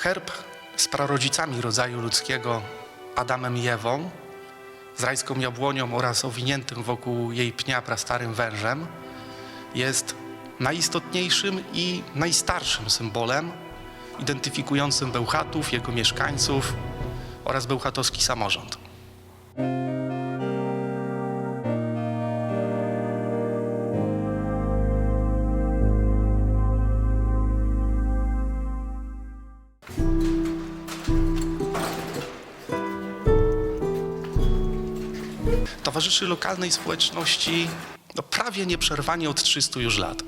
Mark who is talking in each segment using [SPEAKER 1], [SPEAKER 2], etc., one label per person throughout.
[SPEAKER 1] Herb z prarodzicami rodzaju ludzkiego, Adamem i Ewą, z rajską jabłonią oraz owiniętym wokół jej pnia prastarym wężem, jest najistotniejszym i najstarszym symbolem identyfikującym Bełchatów, jego mieszkańców oraz bełchatowski samorząd. Towarzyszy lokalnej społeczności no, prawie nieprzerwanie od 300 już lat.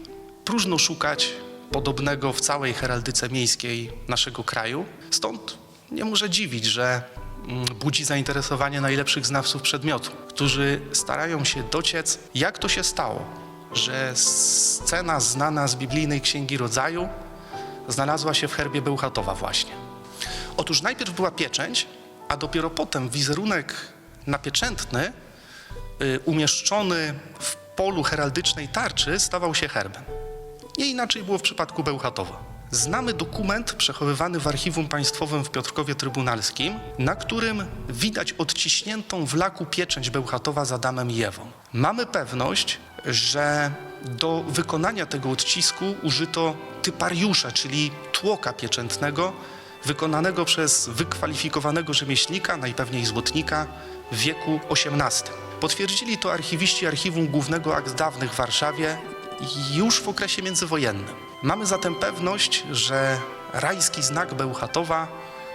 [SPEAKER 1] Próżno szukać podobnego w całej heraldyce miejskiej naszego kraju, stąd nie może dziwić, że mm, budzi zainteresowanie najlepszych znawców przedmiotu, którzy starają się dociec, jak to się stało, że scena znana z biblijnej Księgi Rodzaju znalazła się w herbie Bełchatowa właśnie. Otóż najpierw była pieczęć, a dopiero potem wizerunek napieczętny y, umieszczony w polu heraldycznej tarczy stawał się herbem. Nie inaczej było w przypadku Bełchatowa. Znamy dokument przechowywany w Archiwum Państwowym w Piotrkowie Trybunalskim, na którym widać odciśniętą w laku pieczęć Bełchatowa z Adamem i Ewą. Mamy pewność, że do wykonania tego odcisku użyto typariusza, czyli tłoka pieczętnego, wykonanego przez wykwalifikowanego rzemieślnika, najpewniej złotnika, w wieku XVIII. Potwierdzili to archiwiści Archiwum Głównego Akt Dawnych w Warszawie już w okresie międzywojennym. Mamy zatem pewność, że rajski znak Bełchatowa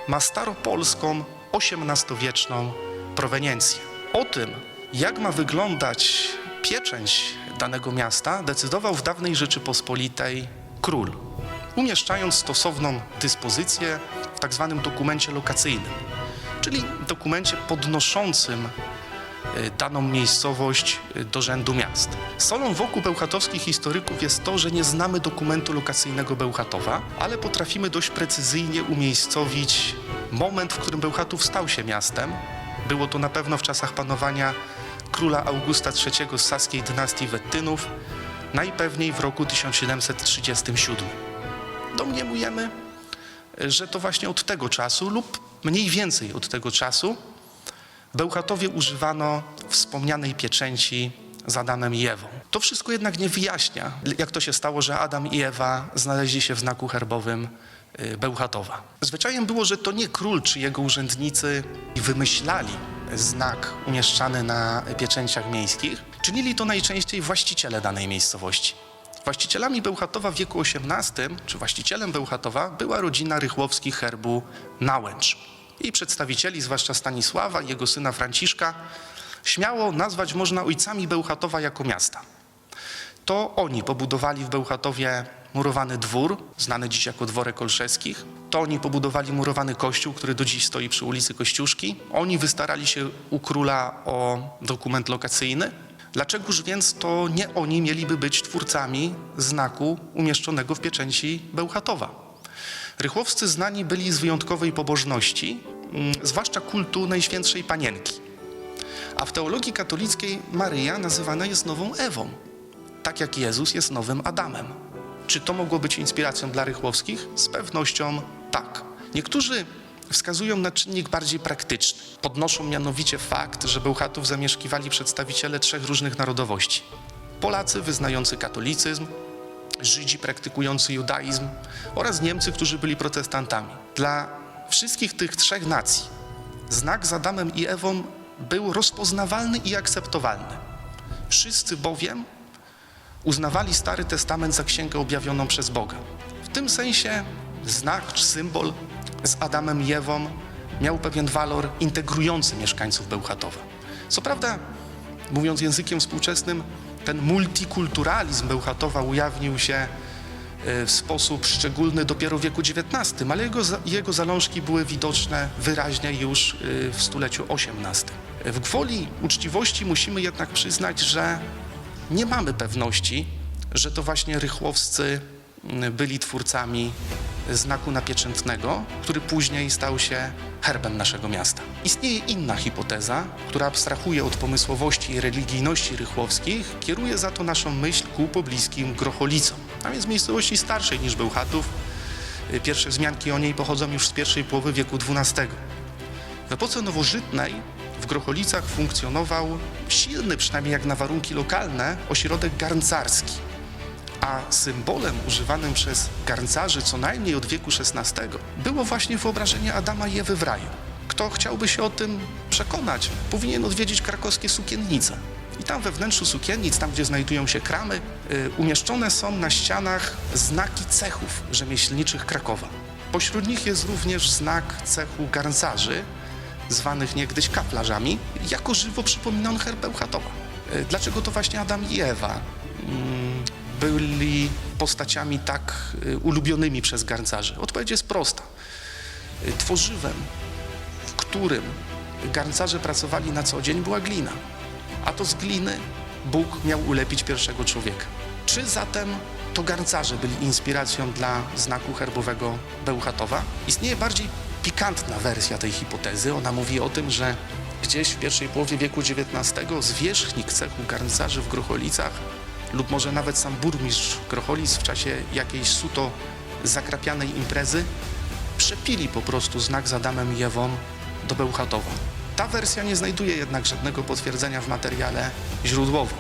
[SPEAKER 1] ma staropolską, XVIII-wieczną proweniencję. O tym, jak ma wyglądać pieczęć danego miasta, decydował w dawnej Rzeczypospolitej król, umieszczając stosowną dyspozycję w tak zwanym dokumencie lokacyjnym, czyli dokumencie podnoszącym y, daną miejscowość y, do rzędu miast. Solą wokół bełchatowskich historyków jest to, że nie znamy dokumentu lokacyjnego Bełchatowa, ale potrafimy dość precyzyjnie umiejscowić moment, w którym Bełchatów stał się miastem. Było to na pewno w czasach panowania króla Augusta III z saskiej dynastii Wettynów, najpewniej w roku 1737. Domniemujemy, że to właśnie od tego czasu lub mniej więcej od tego czasu Bełchatowie używano wspomnianej pieczęci z Adamem i Ewą. To wszystko jednak nie wyjaśnia, jak to się stało, że Adam i Ewa znaleźli się w znaku herbowym y, Bełchatowa. Zwyczajem było, że to nie król czy jego urzędnicy wymyślali znak umieszczany na pieczęciach miejskich. Czynili to najczęściej właściciele danej miejscowości. Właścicielami Bełchatowa w wieku XVIII, czy właścicielem Bełchatowa, była rodzina Rychłowskich herbu Nałęcz. Jej przedstawicieli, zwłaszcza Stanisława i jego syna Franciszka, śmiało nazwać można ojcami Bełchatowa jako miasta. To oni pobudowali w Bełchatowie murowany dwór, znany dziś jako dworek Olszewskich. To oni pobudowali murowany kościół, który do dziś stoi przy ulicy Kościuszki. Oni wystarali się u króla o dokument lokacyjny. Dlaczegoż więc to nie oni mieliby być twórcami znaku umieszczonego w pieczęci Bełchatowa? Rychłowscy znani byli z wyjątkowej pobożności, mm, zwłaszcza kultu Najświętszej Panienki. A w teologii katolickiej Maryja nazywana jest nową Ewą, tak jak Jezus jest nowym Adamem. Czy to mogło być inspiracją dla Rychłowskich? Z pewnością tak. Niektórzy wskazują na czynnik bardziej praktyczny. Podnoszą mianowicie fakt, że Bełchatów zamieszkiwali przedstawiciele trzech różnych narodowości. Polacy wyznający katolicyzm, Żydzi praktykujący judaizm oraz Niemcy, którzy byli protestantami. Dla wszystkich tych trzech nacji znak z Adamem i Ewą był rozpoznawalny i akceptowalny. Wszyscy bowiem uznawali Stary Testament za księgę objawioną przez Boga. W tym sensie znak czy symbol z Adamem i Ewą miał pewien walor integrujący mieszkańców Bełchatowa. Co prawda, mówiąc językiem współczesnym, ten multikulturalizm Bełchatowa ujawnił się e, w sposób szczególny dopiero w wieku XIX, ale jego, jego zalążki były widoczne wyraźnie już e, w stuleciu XVIII. W gwoli uczciwości musimy jednak przyznać, że nie mamy pewności, że to właśnie rychłowscy byli twórcami znaku napieczętnego, który później stał się herbem naszego miasta. Istnieje inna hipoteza, która abstrahuje od pomysłowości i religijności rychłowskich, kieruje za to naszą myśl ku pobliskim Grocholicom, a więc miejscowości starszej niż Bełchatów, Y, Pierwsze wzmianki o niej pochodzą już z pierwszej połowy wieku XII. W epoce nowożytnej w Grocholicach funkcjonował silny, przynajmniej jak na warunki lokalne, ośrodek garncarski. A symbolem używanym przez garncarzy co najmniej od wieku XVI było właśnie wyobrażenie Adama i Ewy w raju. Kto chciałby się o tym przekonać, powinien odwiedzić krakowskie sukiennice. I tam we wnętrzu sukiennic, tam gdzie znajdują się kramy, y, umieszczone są na ścianach znaki cechów rzemieślniczych Krakowa. Pośród nich jest również znak cechu garncarzy, zwanych niegdyś kaplarzami, jako żywo przypomina on herb Bełchatowa. Y, Dlaczego to właśnie Adam i Ewa mm, byli postaciami tak y, ulubionymi przez garncarzy? Odpowiedź jest prosta. Y, Tworzywem, w którym garncarze pracowali na co dzień, była glina. A to z gliny Bóg miał ulepić pierwszego człowieka. Czy zatem to garncarze byli inspiracją dla znaku herbowego Bełchatowa? Istnieje bardziej pikantna wersja tej hipotezy. Ona mówi o tym, że gdzieś w pierwszej połowie wieku XIX zwierzchnik cechu garncarzy w Grocholicach lub może nawet sam burmistrz Grocholic w czasie jakiejś suto zakrapianej imprezy przepili po prostu znak z Adamem i Ewą do Bełchatowa. Ta wersja nie znajduje jednak żadnego potwierdzenia w materiale źródłowym.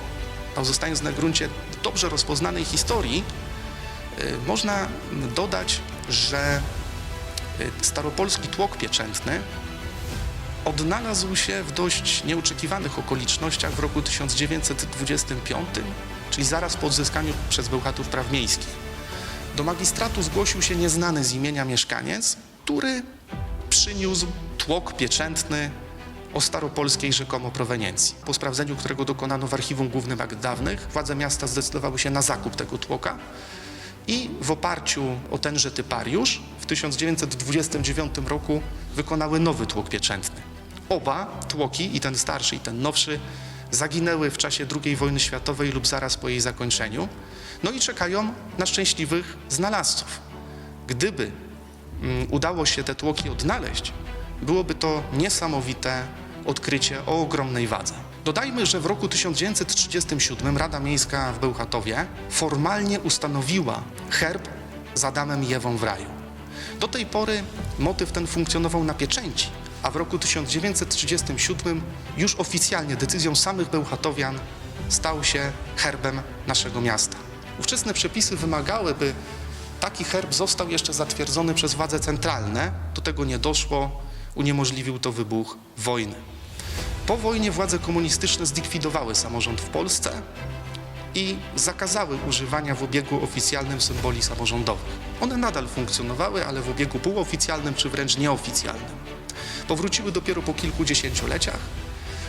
[SPEAKER 1] Pozostając na gruncie dobrze rozpoznanej historii, y, można dodać, że y, staropolski tłok pieczętny odnalazł się w dość nieoczekiwanych okolicznościach w roku 1925, czyli zaraz po odzyskaniu przez Bełchatów praw miejskich. Do magistratu zgłosił się nieznany z imienia mieszkaniec, który przyniósł tłok pieczętny o staropolskiej rzekomo proweniencji. Po sprawdzeniu, którego dokonano w Archiwum Głównym Akt Dawnych, władze miasta zdecydowały się na zakup tego tłoka i w oparciu o tenże typariusz w 1929 roku wykonały nowy tłok pieczętny. Oba tłoki, i ten starszy, i ten nowszy, zaginęły w czasie II wojny światowej lub zaraz po jej zakończeniu, no i czekają na szczęśliwych znalazców. Gdyby mm, udało się te tłoki odnaleźć, byłoby to niesamowite odkrycie o ogromnej wadze. Dodajmy, że w roku 1937 Rada Miejska w Bełchatowie formalnie ustanowiła herb z Adamem i Ewą w raju. Do tej pory motyw ten funkcjonował na pieczęci, a w roku 1937 już oficjalnie decyzją samych Bełchatowian stał się herbem naszego miasta. Ówczesne przepisy wymagały, by taki herb został jeszcze zatwierdzony przez władze centralne. Do tego nie doszło, uniemożliwił to wybuch wojny. Po wojnie władze komunistyczne zlikwidowały samorząd w Polsce i zakazały używania w obiegu oficjalnym symboli samorządowych. One nadal funkcjonowały, ale w obiegu półoficjalnym czy wręcz nieoficjalnym. Powróciły dopiero po kilkudziesięcioleciach.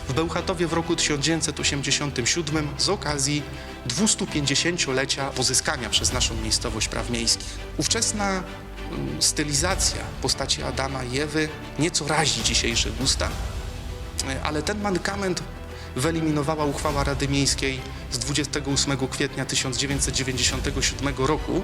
[SPEAKER 1] W Bełchatowie w roku 1987 z okazji 250-lecia pozyskania przez naszą miejscowość praw miejskich. Ówczesna mm, stylizacja postaci Adama i Ewy nieco razi dzisiejsze gusta, E, ale ten mankament wyeliminowała uchwała Rady Miejskiej z 28 kwietnia 1997 roku,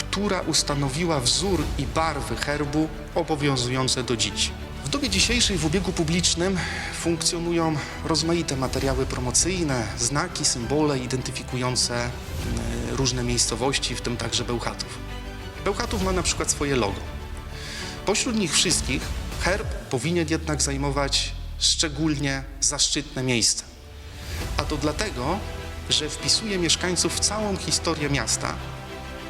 [SPEAKER 1] która ustanowiła wzór i barwy herbu obowiązujące do dziś. W dobie dzisiejszej w obiegu publicznym funkcjonują rozmaite materiały promocyjne, znaki, symbole identyfikujące e, różne miejscowości, w tym także Bełchatów. Bełchatów ma na przykład swoje logo. Pośród nich wszystkich herb powinien jednak zajmować szczególnie zaszczytne miejsce. A to dlatego, że wpisuje mieszkańców w całą historię miasta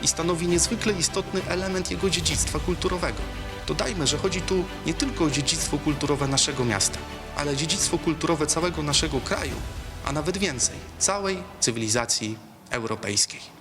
[SPEAKER 1] i stanowi niezwykle istotny element jego dziedzictwa kulturowego. Dodajmy, że chodzi tu nie tylko o dziedzictwo kulturowe naszego miasta, ale dziedzictwo kulturowe całego naszego kraju, a nawet więcej, całej cywilizacji europejskiej.